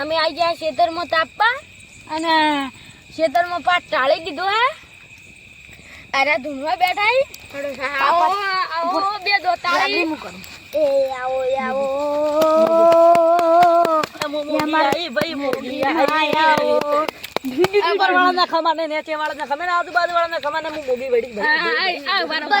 અમે આવી ગયા ખેતરમાં તાપવા અને ખેતરમાં પાટ ટાળી દીધો હે. અરે ધૂનવા બેઠા આવો આવો બે દો તાળી એ આવો આવો. આ, આ, બરાબર.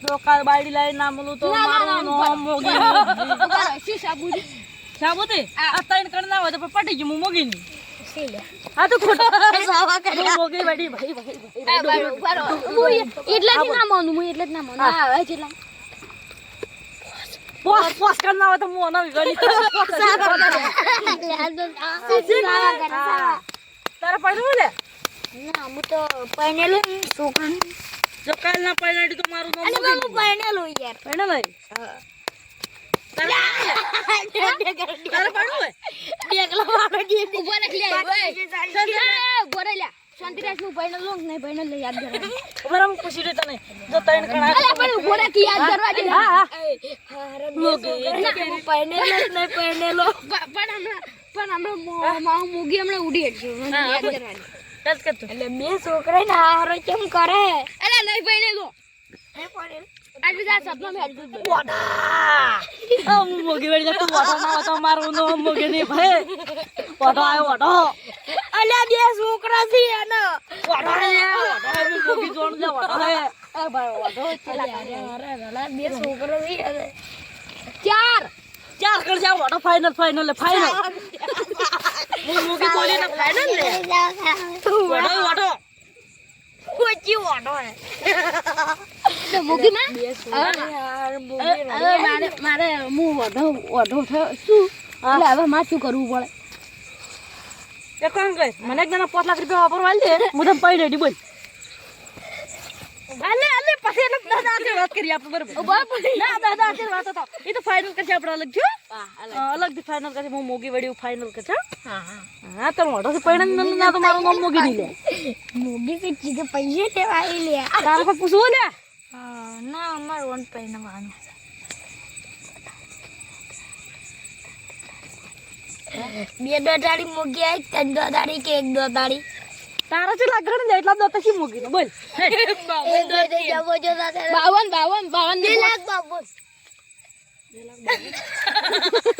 બાયડી લાઈ ના મળું તો ના, ના, મારું ના, નામ મોગી શું સાબુજી સાબુતી આ ત્રણ કણ ના હોય તો પટી ગયું હું મોગી ની હા તો ખોટો. હું મોગી વડી ભાઈ ભાઈ હું એટલે જ ના માનું હું એટલે જ ના માનું. આ હવે કેટલા પોસ પોસ કણ હોય તો હું અનાવી ગણી તારા પડ્યું લે ના હું તો પરણેલું છોકરા જો કાલ ના પડ્યું તો મારું નામ અને હું પરણેલું યાર. પડે લઈ તારા પડ્યું હોય? ઊભો રાખ લે ઓય ઊભો. રાખ લે. શાંતિરાજનું પરણેલું યાદ તને? જો કણ અલા પણ ઊભો રાખ યાદ કરવા દે. હા હા. હા મોગી પણ હમણાં પણ હમણાં મો- મોગી હમણાં ઉડી હટશે યાદ કરવાની ટચ કર તું એટલે બે છોકરા ને હારો કેમ કરે? અલા નહીં પરણેલો આજ બધા સપના મેં જ બધું. વાડા આ મોગી વળી તું વાડો ના તો મારું નામ મોગી નહીં ભાઈ વાડો આવ્યો વાડો અલ્યા બે છોકરા છે એનો. વાડો આવ્યો વાડો આવ્યો મોગી જોણ લે વાડો હે અરે અરે અરે બે છોકરા છે એને. ચાર. ચાર કર જાવ વાડો ફાઇનલ ફાઇનલ ફાઇનલ મોગી બોલી ને ફાઇનલ લે. વાડો વાડો માં મારે હું ઓઢો ઓઢો શું એટલે હવે મારે શું કરવું પડે કર મને એક જણા પાંચ લાખ રૂપિયા વાપરવા દે હું તને પૈ રેડી બોલ અલે અલે પછી એટલે દાદા આતે વાત કરી આપણે બરોબર. ઊભા પડી ના દાદા આતે વાત હતો. એ તો ફાઇનલ કરશે આપણે અલગ જો. અલગ. થી ફાઇનલ કરશે. હું મોગી વડી ફાઇનલ કરશે હા. હા હા. તો મોટો થી પૈણા ના તો મારું નામ મોગી નહીં લે. મોગી કે ચીજે પૈસે લેવાય લે. તારે કોઈ પૂછવું લે. ના અમાર વન પહેરવાનું બે દોડાડી મોગી આવી ત્રણ દોડાડી કે એક દોડાડી તારા છે લાગણ ને એટલા દોતા શી મોગી બોલ. બાવન બાવન બાવન. બે લાખ બાવન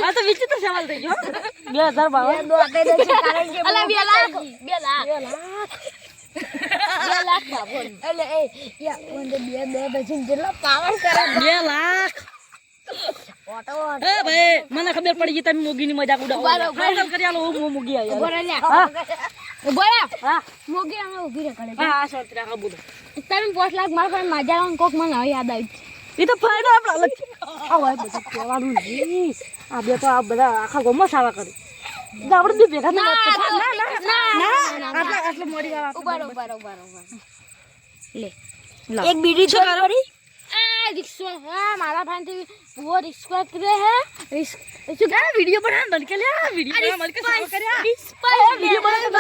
આ તો વિચિત્ર સવાલ થઈ ગયો. બે હજાર બાવન. અલા બે લાખ બે લાખ. બે લાખ. બે લાખ બાવન. એટલે એ યા મને બે બે ડઝન જેટલા પાવર કરે બે લાખ. ઓટો એ ભાઈ મને ખબર પડી ગઈ તમે મોગી ની મજાક ઉડાવો કરી આલો હું મોગી આવી ઊભો હા ઊભો રહે. હા. મોગી અમે ઊભી રહે કરે હા શાંતિ રાખો બોલો. તમે પાંચ લાખ મારા પાસે મજા કોક મને હવે યાદ આવી એ તો ફાયદો આપણે અલગ આ બધું કહેવાનું નહીં. આ બે તો આ બધા આખા ગોમાં સાવા કરે. આપણે બે ભેગા ના ના ના ના આટલા આટલા મોડી ઊભા ઊભા ઊભા ઊભા લે એક બીડી તો કરો? રિક્ષો હે મારા ભાઈ વો રિક્ષો કરે હે શું કહે વિડિયો બના બંધ કે લે વિડિયો બના બંધ કે કર્યા વિડિયો બના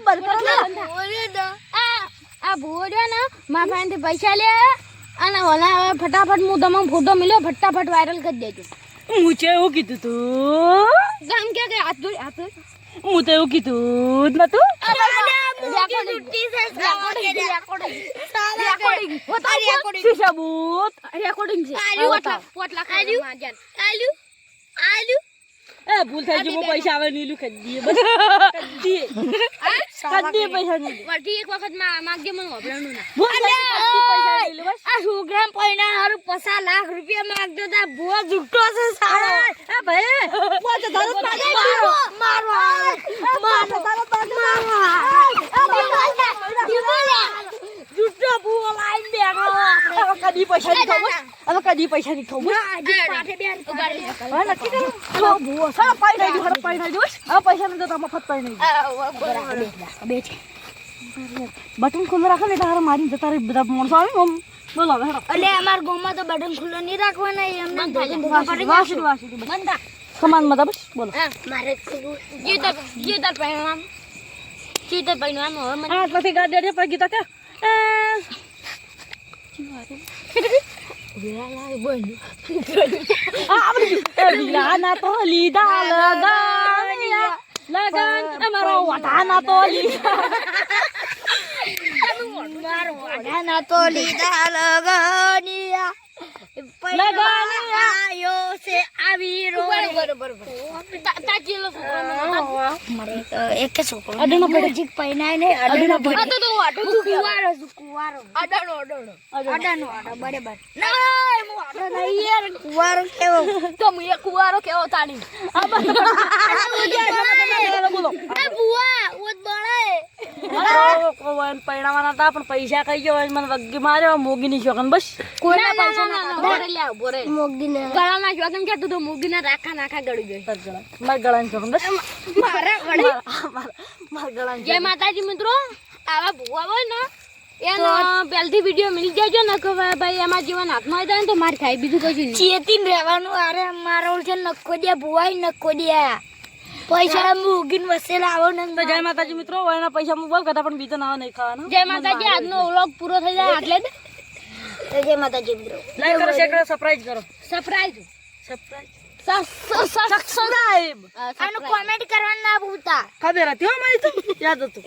બંધ બંધ આ આ ભૂર્યો ને મારા ભાઈ પૈસા લે અને ઓલા હવે ફટાફટ હું તમને ફોટો મળ્યો ફટાફટ વાયરલ કરી દેજો હું એવું કીધું તું ગામ કે હું તો એવું કીધું ભૂલ થઈ હું પૈસા આવે નીલું દઈએ કરી પૈસા નહીં એક વખત માગે મને વાપરવાનું ના ભૂલ થઈ ગઈ કરી દઈએ પૈસા નહીં બસ આ છોકરા પૈણા હારું પચાસ લાખ રૂપિયા માંગતો તા ભૂવો જુટ્ટો છે સારો એ ભાઈ પોચ હજાર જ માગે મારો મારો મારો કદી પૈસા નહીં ખાવું બસ. હવે કદી પૈસા નહીં ખાવું બસ. ઊભા રહી. હવે નક્કી કરો ચલો ભૂવો સારો પાઈ નાખી દો પાઈ નાખી દો બસ. હવે પૈસા નહીં તો તમે મફત પાઈ નાખી બટન ખુલ્લું રાખો ને તારે મારી જતા રહે બધા માણસો આવે ને બોલો એટલે અમાર ગામમાં તો બટન ખુલ્લો નહીં રાખવાના એમને સમાન બસ બોલો મારે પહેરવાનું જીતર પહેરવાનું હવે આ પછી ગાડી અડે પડી ગીતા કે લીલાના તો લીધા લગન લગન અમારો વટાના તો લીધા. ના તો લીધા લગનિયા એક છોકરો અડનો પડે. મ્યુઝિક પહેરાય ને અડનો પડે. આ તો તો વાટો કુવારો કુવારો. અડાનો અડાનો. અડાનો. અડા બરાબર. ના હું વાટો નહીં યાર કુવારો કેવો? તો હું કુવારો કેવો તાણી? બોલો. એ બુઆ પૈણાવાના હતા પણ પૈસા કઈ ગયો મને વગ્ગી માર્યો મોગી ની શોખન બસ. કોઈના પૈસા ના બોરે લે બોરે મોગીને. ગળામાં જો કે તું તો મોગીને રાખા નાખા ગળી ગઈ મારા ગળાની શોખન બસ. મારા ગળી મારા મારા જય માતાજી મિત્રો આવા ભૂવા હોય ને પહેલથી વીડિયો મિલી જજો ને કે ભાઈ એમાં જીવન હાથમાં આવી જાય ને તો માર ખાય બીજું કશું ચેતી રહેવાનું અરે મારો છે નક્કો દે ભૂવાય નક્કો દે. પૈસા મૂકીને વસેલા આવો ને જય માતાજી મિત્રો એના પૈસા હું બોલ કરતા પણ બીજો નાવા નહીં ખાવાનો. જય માતાજી આજનો વ્લોગ પૂરો થઈ જાય એટલે જય માતાજી મિત્રો. લાઈક કરો શેર કરો સરપ્રાઈઝ કરો. સરપ્રાઈઝ સરપ્રાઈઝ સબસ્ક્રાઇબ અને કોમેન્ટ કરવાનું ના ભૂલતા. ખબર હતી હો મારી તો. યાદ હતું.